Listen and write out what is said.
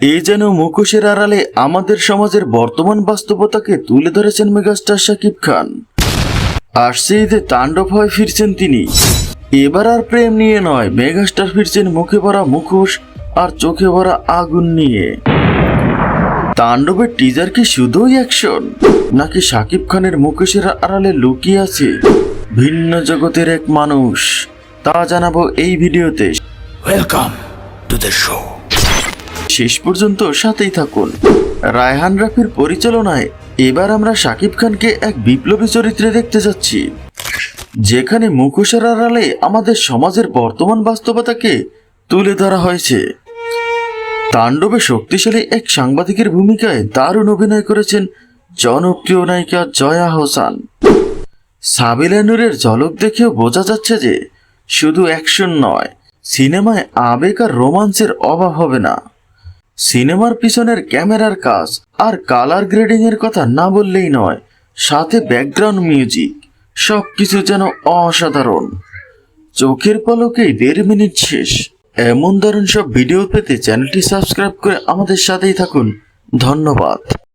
এই যেন মুখোশের আড়ালে আমাদের সমাজের বর্তমান বাস্তবতাকে তুলে ধরেছেন মেগাস্টার শাকিব খান। আসছে ঈদে তাণ্ডব হয়ে ফিরছেন তিনি। এবার আর প্রেম নিয়ে নয়, মেগাস্টার ফিরছেন মুখে ভরা মুখোশ আর চোখে ভরা আগুন নিয়ে। তাণ্ডবের টিজার কি শুধুই অ্যাকশন নাকি শাকিব খানের মুখোশের আড়ালে লুকিয়ে আছে ভিন্ন জগতের এক মানুষ? তা জানাব এই ভিডিওতে। Welcome to the show. শেষ পর্যন্ত সাথেই থাকুন। রায়হান রাফির পরিচালনায় এবার আমরা শাকিব খানকে এক বিপ্লবী চরিত্রে দেখতে যাচ্ছি, যেখানে মুখোশের আড়ালে আমাদের সমাজের বর্তমান বাস্তবতাকে তুলে ধরা হয়েছে। তাণ্ডবে শক্তিশালী এক সাংবাদিকের ভূমিকায় দারুণ অভিনয় করেছেন জনপ্রিয় নায়িকা জয়া হোসান। সাবিলা নূরের ঝলক দেখেও বোঝা যাচ্ছে যে শুধু অ্যাকশন নয়, সিনেমায় আবেগ আর রোমান্সের অভাব হবে না। সিনেমার পিছনের ক্যামেরার কাজ আর কালার গ্রেডিং এর কথা না বললেই নয়, সাথে ব্যাকগ্রাউন্ড মিউজিক সব কিছু যেন অসাধারণ। চোখের পলকেই দেড় মিনিট শেষ। এমন ধরুন সব ভিডিও পেতে চ্যানেলটি সাবস্ক্রাইব করে আমাদের সাথেই থাকুন। ধন্যবাদ।